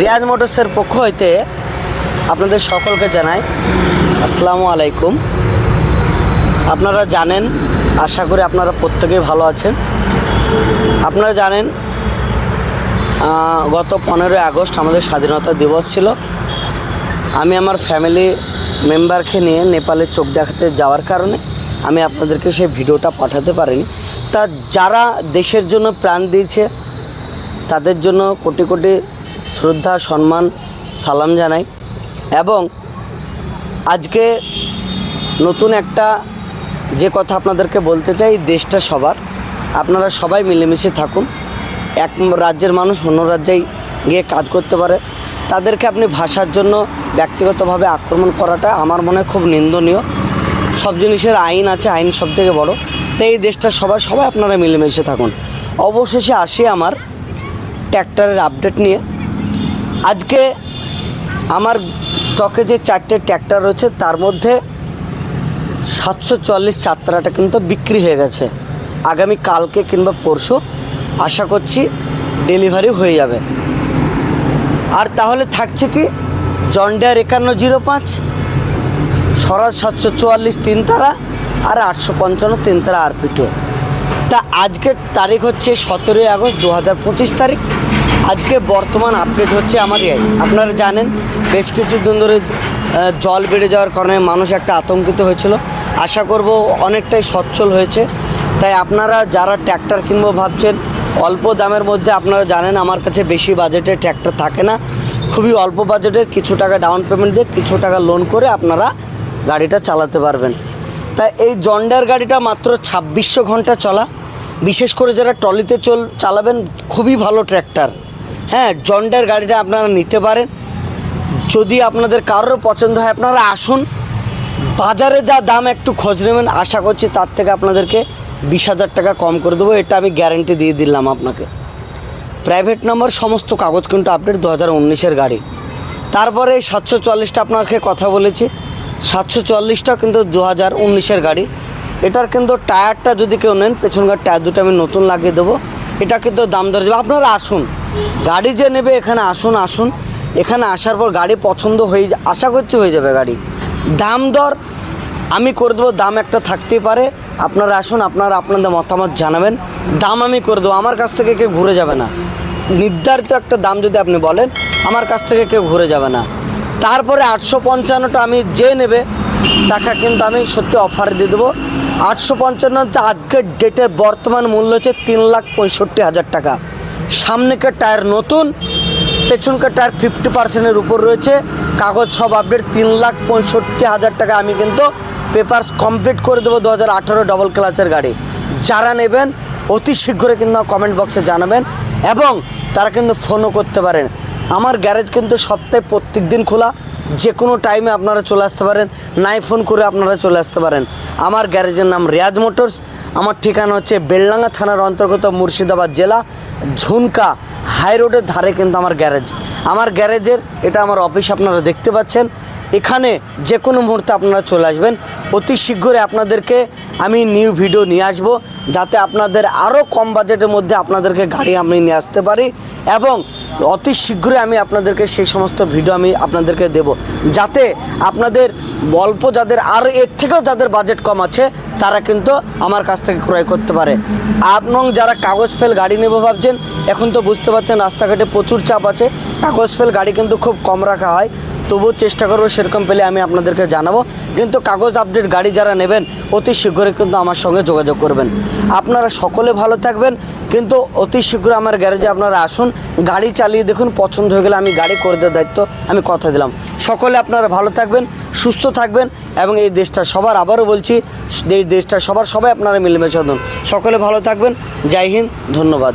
রিয়াজ মোটরসের পক্ষ হইতে আপনাদের সকলকে জানাই আসসালামু আলাইকুম। আপনারা জানেন, আশা করি আপনারা প্রত্যেকেই ভালো আছেন। আপনারা জানেন গত পনেরোই আগস্ট আমাদের স্বাধীনতা দিবস ছিল। আমি আমার ফ্যামিলি মেম্বারকে নিয়ে নেপালে চোখ দেখাতে যাওয়ার কারণে আমি আপনাদেরকে সেই ভিডিওটা পাঠাতে পারিনি। তা যারা দেশের জন্য প্রাণ দিয়েছে, তাদের জন্য কোটি কোটি শ্রদ্ধা, সম্মান, সালাম জানাই এবং আজকে নতুন একটা যে কথা আপনাদেরকে বলতে চাই, দেশটা সবার। আপনারা সবাই মিলেমিশে থাকুন। এক রাজ্যের মানুষ অন্য রাজ্যেই গিয়ে কাজ করতে পারে। তাদেরকে আপনি ভাষার জন্য ব্যক্তিগতভাবে আক্রমণ করাটা আমার মনে খুব নিন্দনীয়। সব জিনিসের আইন আছে, আইন সব থেকে বড়ো। তাই এই দেশটা সবাই সবাই আপনারা মিলেমিশে থাকুন। অবশেষে আসি আমার ট্র্যাক্টরের আপডেট নিয়ে। আজকে আমার স্টকে যে চারটে ট্র্যাক্টর রয়েছে, তার মধ্যে সাতশো চুয়াল্লিশ যাত্রাটা কিন্তু বিক্রি হয়ে গেছে। আগামী কালকে কিংবা পরশু আশা করছি ডেলিভারি হয়ে যাবে। আর তাহলে থাকছে কি জন্ডিয়ার একান্ন জিরো পাঁচ, স্বরাজ সাতশো চুয়াল্লিশ তিন তারা আর আটশো পঞ্চান্ন তিন তারা আরপিটিও তা আজকের তারিখ হচ্ছে সতেরোই আগস্ট দু হাজার পঁচিশ তারিখ। আজকে বর্তমান আপডেট হচ্ছে আমার এই আপনারা জানেন, বেশ কিছুদিন ধরে জল বেড়ে যাওয়ার কারণে মানুষ একটা আতঙ্কিত হয়েছিল। আশা করব অনেকটাই সচ্ছল হয়েছে। তাই আপনারা যারা ট্র্যাক্টর কিনবো ভাবছেন, অল্প দামের মধ্যে আপনারা জানেন, আমার কাছে বেশি বাজেটের ট্র্যাক্টর থাকে না। খুবই অল্প বাজেটের কিছু টাকা ডাউন পেমেন্ট দিয়ে কিছু টাকা লোন করে আপনারা গাড়িটা চালাতে পারবেন। তাই এই জন্ডার গাড়িটা মাত্র ছাব্বিশশো ঘণ্টা চলা। বিশেষ করে যারা ট্রলিতে চল, চালাবেন, খুবই ভালো ট্র্যাক্টর হ্যাঁ জন্ডার গাড়িটা আপনারা নিতে পারেন। যদি আপনাদের কারোর পছন্দ হয়, আপনারা আসুন। বাজারে যা দাম একটু খোঁজ নেবেন। আশা করছি তার থেকে আপনাদেরকে বিশ হাজার টাকা কম করে দেবো। এটা আমি গ্যারেন্টি দিয়ে দিলাম আপনাকে। প্রাইভেট নাম্বার, সমস্ত কাগজ কিন্তু আপডেট দু হাজার উনিশের গাড়ি। তারপরে এই সাতশো চুয়াল্লিশটা আপনাকে কথা বলেছি। সাতশো চুয়াল্লিশটা কিন্তু দু হাজার উনিশের গাড়ি। এটার কিন্তু টায়ারটা যদি কেউ নেন, পেছনকার টায়ার দুটো আমি নতুন লাগিয়ে দেবো। এটা কিন্তু দাম দরে যাবে আপনারা আসুন। গাড়ি যে নেবে এখানে আসুন আসুন। এখানে আসার পর গাড়ি পছন্দ হয়ে আশা করছি হয়ে যাবে গাড়ি। দাম দর, আমি করে দেবো। দাম একটা থাকতেই পারে। আপনারা আসুন, আপনারা আপনাদের মতামত জানাবেন। দাম আমি করে দেবো। আমার কাছ থেকে কেউ ঘুরে যাবে না। নির্ধারিত একটা দাম যদি আপনি বলেন, আমার কাছ থেকে কেউ ঘুরে যাবে না। তারপরে আটশো পঞ্চান্নটা আমি যে নেবে টাকা কিন্তু আমি সত্যি অফার দিয়ে দেবো। আটশো পঞ্চান্নতে আজকের ডেটের বর্তমান মূল্য হচ্ছে তিন লাখ পঁয়ষট্টি হাজার টাকা। সামনেকার টায়ার নতুন, পেছনকার টায়ার ফিফটি পার্সেন্টের উপর রয়েছে। কাগজ সব আপডেট তিন লাখ পঁয়ষট্টি হাজার টাকা আমি কিন্তু পেপারস কমপ্লিট করে দেবো দু হাজার আঠারো ডবল ক্লাচের গাড়ি। যারা নেবেন, অতি শীঘ্রই কিন্তু কমেন্ট বক্সে জানাবেন এবং তারা কিন্তু ফোনও করতে পারেন। আমার গ্যারেজ কিন্তু সপ্তাহে প্রত্যেক দিন খোলা। যে কোনো টাইমে আপনারা চলে আসতে পারেন, নাই ফোন করে আপনারা চলে আসতে পারেন। আমার গ্যারেজের নাম রিয়াজ মোটরস। আমার ঠিকানা হচ্ছে বেলডাঙ্গা থানার অন্তর্গত মুর্শিদাবাদ জেলা, ঝুনকা হাই রোডের ধারে কিন্তু আমার গ্যারেজ আমার গ্যারেজের এটা আমার অফিস আপনারা দেখতে পাচ্ছেন। এখানে যে কোনো মুহূর্তে আপনারা চলে আসবেন। অতি শীঘ্রই আপনাদেরকে আমি নিউ ভিডিও নিয়ে আসব, যাতে আপনাদের আরও কম বাজেটের মধ্যে আপনাদেরকে গাড়ি আমি নিয়ে আসতে পারি এবং অতি শীঘ্রই আমি আপনাদেরকে সেই সমস্ত ভিডিও আমি আপনাদেরকে দেব। যাতে আপনাদের অল্প যাদের, আর এর থেকেও যাদের বাজেট কম আছে, তারা কিন্তু আমার কাছ থেকে ক্রয় করতে পারে। এবং যারা কাগজ ফেল গাড়ি নেব ভাবছেন, এখন তো বুঝতে পারছেন রাস্তাঘাটে প্রচুর চাপ আছে। কাগজ ফেল গাড়ি কিন্তু খুব কম রাখা হয়। তবুও চেষ্টা করব, সেরকম পেলে আমি আপনাদেরকে জানাব। কিন্তু কাগজ আপডেট গাড়ি যারা নেবেন, অতি শীঘ্রই কিন্তু আমার সঙ্গে যোগাযোগ করবেন। আপনারা সকলে ভালো থাকবেন, কিন্তু অতি শীঘ্র আমার গ্যারেজে আপনারা আসুন। গাড়ি চালিয়ে দেখুন, পছন্দ হয়ে গেলে আমি গাড়ি করে দেওয়ার দায়িত্ব আমি কথা দিলাম। সকলে আপনারা ভালো থাকবেন, সুস্থ থাকবেন এবং এই দেশটা সবার, আবারও বলছি, এই দেশটা সবার, সবাই আপনারা মিলেমিশে সকলে ভালো থাকবেন, জয় হিন্দ, ধন্যবাদ।